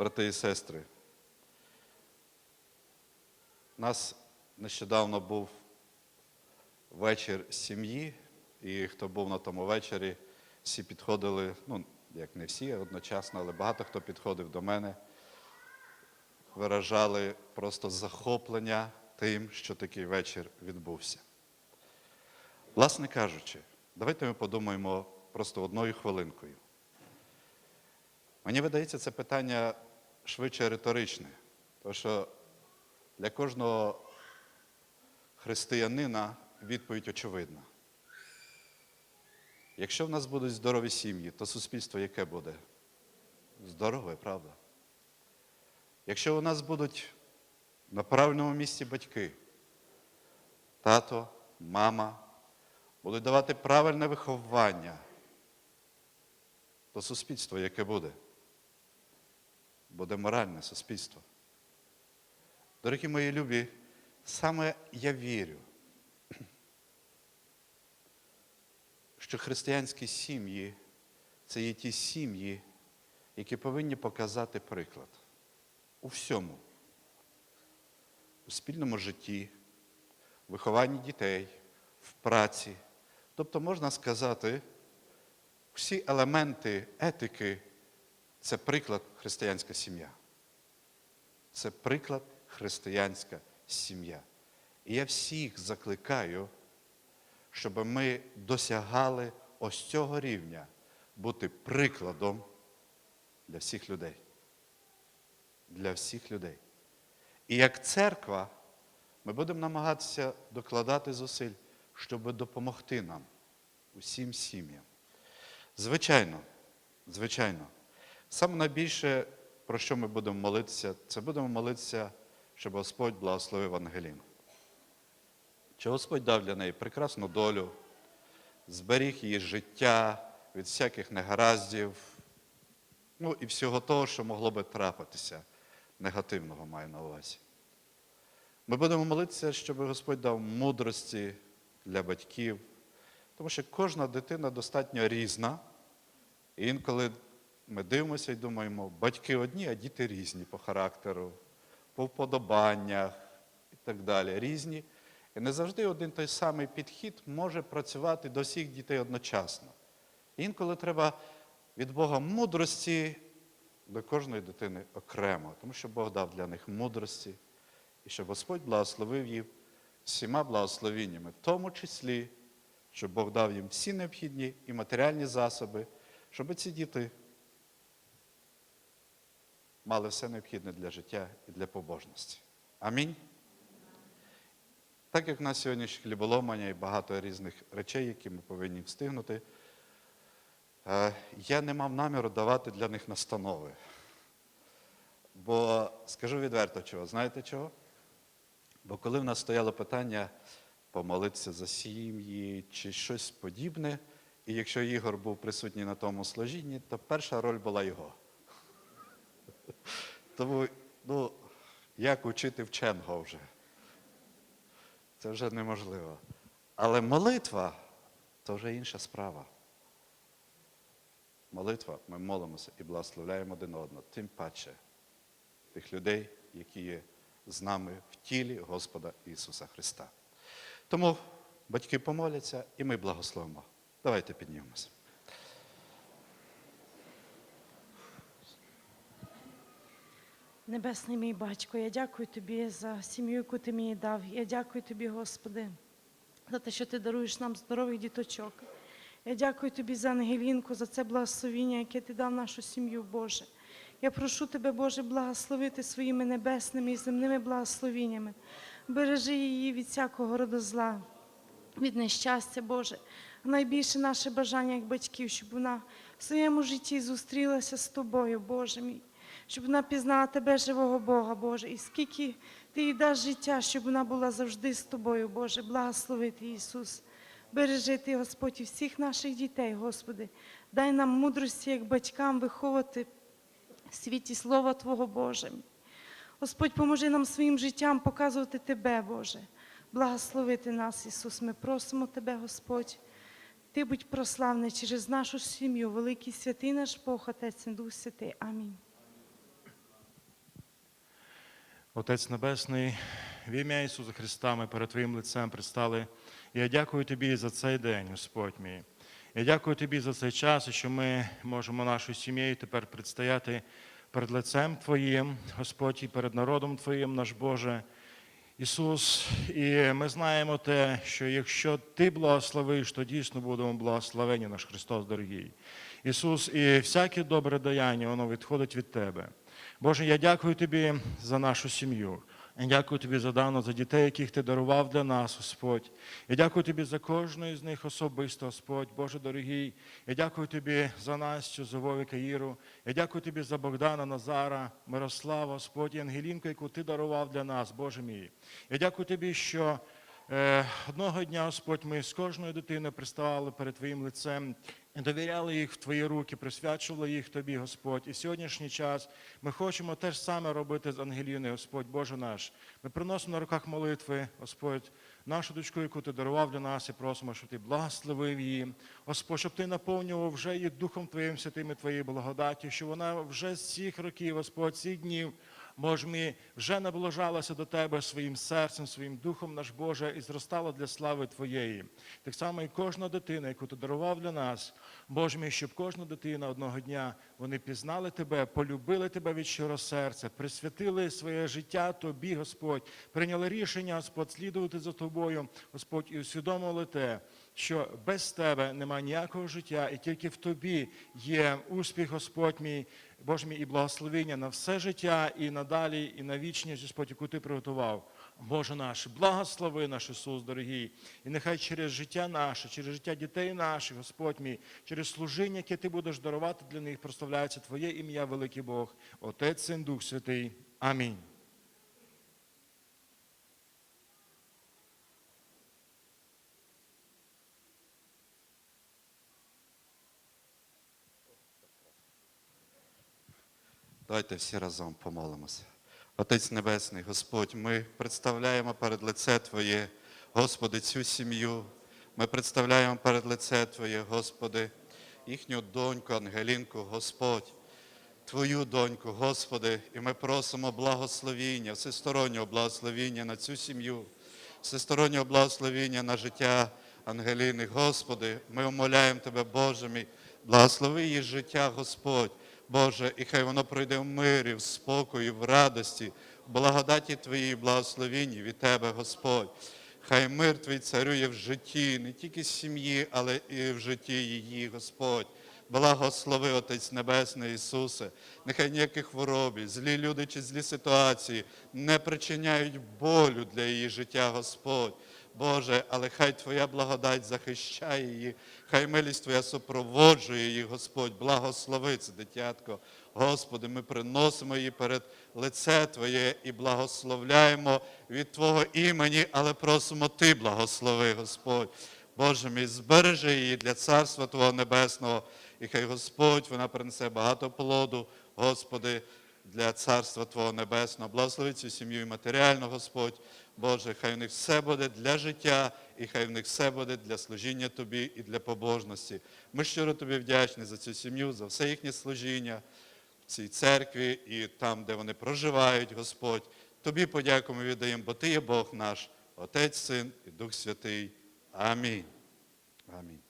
брати і сестри. У нас нещодавно був вечір сім'ї, і хто був на тому вечорі, всі підходили, ну, як не всі одночасно, але багато хто підходив до мене, виражали просто захоплення тим, що такий вечір відбувся. Власне кажучи, давайте ми подумаємо просто одною хвилинкою. Мені видається, це питання швидше риторичне, тому що для кожного християнина відповідь очевидна. Якщо в нас будуть здорові сім'ї, то суспільство яке буде? Здорове, правда? Якщо у нас будуть на правильному місці батьки, тато, мама, будуть давати правильне виховання, то суспільство яке буде? Буде моральне суспільство. Дорогі мої любі, саме я вірю, що християнські сім'ї це є ті сім'ї, які повинні показати приклад у всьому, у спільному житті, вихованні дітей, в праці. Тобто, можна сказати, всі елементи етики це приклад християнська сім'я. Це приклад християнська сім'я. І я всіх закликаю, щоб ми досягали ось цього рівня бути прикладом для всіх людей. Для всіх людей. І як церква ми будемо намагатися докладати зусиль, щоб допомогти нам, усім сім'ям. Звичайно, звичайно, саме найбільше, про що ми будемо молитися, це будемо молитися, щоб Господь благословив Ангеліну. Що Господь дав для неї прекрасну долю, зберіг її життя від всяких негараздів, ну і всього того, що могло би трапитися, негативного маю на увазі. Ми будемо молитися, щоб Господь дав мудрості для батьків, тому що кожна дитина достатньо різна. І інколи ми дивимося і думаємо, батьки одні, а діти різні по характеру, по вподобаннях і так далі. Різні. І не завжди один той самий підхід може працювати до всіх дітей одночасно. Інколи треба від Бога мудрості до кожної дитини окремо, тому що Бог дав для них мудрості, і щоб Господь благословив їх всіма благословіннями, в тому числі, щоб Бог дав їм всі необхідні і матеріальні засоби, щоб ці діти мали все необхідне для життя і для побожності. Амінь. Так як в нас сьогодні ж хліболомання і багато різних речей, які ми повинні встигнути, е, я не мав наміру давати для них настанови. Бо скажу відверто чого, знаєте чого? Бо коли в нас стояло питання помолитися за сім'ї чи щось подібне, і якщо Ігор був присутній на тому служінні, то перша роль була його. Тому, ну, як учити вченого вже? Це вже неможливо. Але молитва то вже інша справа. Молитва, ми молимося і благословляємо один одного, тим паче тих людей, які є з нами в тілі Господа Ісуса Христа. Тому батьки помоляться і ми благословимо. Давайте піднімемося. Небесний мій батько, я дякую тобі за сім'ю, яку ти мені дав. Я дякую тобі, Господи, за те, що ти даруєш нам здорових діточок. Я дякую тобі за Ангелінку, за це благословіння, яке ти дав нашу сім'ю, Боже. Я прошу тебе, Боже, благословити своїми небесними і земними благословіннями. Бережи її від всякого роду зла, від нещастя, Боже. Найбільше наше бажання як батьків, щоб вона в своєму житті зустрілася з тобою, Боже мій щоб вона пізнала тебе, живого Бога, Боже, і скільки ти їй даш життя, щоб вона була завжди з тобою, Боже, благословити Ісус. Бережи ти, Господь, і всіх наших дітей, Господи. Дай нам мудрості, як батькам, виховувати в світі Слова Твого Боже. Господь, поможи нам своїм життям показувати Тебе, Боже. Благословити нас, Ісус. Ми просимо Тебе, Господь. Ти будь прославний через нашу сім'ю, великий святий наш Бог, Отець і Дух Святий. Амінь. Отець Небесний, в ім'я Ісуса Христа ми перед Твоїм лицем пристали. Я дякую Тобі за цей день, Господь мій. Я дякую Тобі за цей час, і що ми можемо нашою сім'єю тепер предстояти перед лицем Твоїм, Господь, і перед народом Твоїм, наш Боже. Ісус, і ми знаємо те, що якщо Ти благословиш, то дійсно будемо благословені, наш Христос дорогий. Ісус, і всяке добре даяння, воно відходить від Тебе. Боже, я дякую Тобі за нашу сім'ю. Я дякую Тобі за давно, за дітей, яких Ти дарував для нас, Господь. Я дякую Тобі за кожного з них особисто, Господь, Боже дорогий. Я дякую Тобі за Настю, за Вовика Іру. Я дякую Тобі за Богдана, Назара, Мирослава, Господь, і Ангелінку, яку Ти дарував для нас, Боже мій. Я дякую Тобі, що е, одного дня, Господь, ми з кожною дитиною приставали перед Твоїм лицем довіряли їх в Твої руки, присвячували їх Тобі, Господь. І в сьогоднішній час ми хочемо те ж саме робити з Ангеліною, Господь, Боже наш. Ми приносимо на руках молитви, Господь, нашу дочку, яку ти дарував для нас, і просимо, щоб ти благословив її. Господь, щоб ти наповнював вже її Духом Твоїм святим і Твоєю благодаті, щоб вона вже з цих років, Господь, цих днів. Може, ми вже наближалися до Тебе своїм серцем, своїм духом, наш Боже, і зростала для слави Твоєї. Так само і кожна дитина, яку ти дарував для нас, Боже мій, щоб кожна дитина одного дня вони пізнали Тебе, полюбили Тебе від щиро серця, присвятили своє життя Тобі, Господь, прийняли рішення, Господь, слідувати за Тобою, Господь, і усвідомили те, що без Тебе немає ніякого життя, і тільки в Тобі є успіх, Господь мій, Боже мій, і благословення на все життя, і надалі, і на вічність, Господь, яку Ти приготував. Боже наш, благослови наш Ісус, дорогий, і нехай через життя наше, через життя дітей наших, Господь мій, через служіння, яке Ти будеш дарувати для них, прославляється Твоє ім'я, великий Бог, Отець, Син, Дух Святий. Амінь. Давайте всі разом помолимося. Отець Небесний, Господь, ми представляємо перед лице Твоє, Господи, цю сім'ю. Ми представляємо перед лице Твоє, Господи, їхню доньку, Ангелінку, Господь, Твою доньку, Господи, і ми просимо благословіння, всестороннього благословіння на цю сім'ю, всестороннього благословіння на життя Ангеліни. Господи, ми умоляємо Тебе, Боже мій, благослови її життя, Господь. Боже, і хай воно пройде в мирі, в спокої, в радості, в благодаті Твоїй, благословінні від Тебе, Господь. Хай мир Твій царює в житті, не тільки сім'ї, але і в житті її, Господь. Благослови, Отець Небесний Ісусе, нехай ніякі хвороби, злі люди чи злі ситуації не причиняють болю для її життя, Господь. Боже, але хай Твоя благодать захищає її, хай милість Твоя супроводжує її, Господь, благослови це дитятко. Господи, ми приносимо її перед лице Твоє і благословляємо від Твого імені, але просимо Ти благослови, Господь. Боже мій, збережи її для Царства Твого Небесного, і хай Господь вона принесе багато плоду, Господи, для Царства Твого Небесного. Благослови цю сім'ю і матеріально, Господь. Боже, хай в них все буде для життя, і хай в них все буде для служіння Тобі і для побожності. Ми щиро Тобі вдячні за цю сім'ю, за все їхнє служіння в цій церкві і там, де вони проживають, Господь. Тобі подякуємо віддаємо, бо Ти є Бог наш, Отець, Син і Дух Святий. Амінь. Амінь.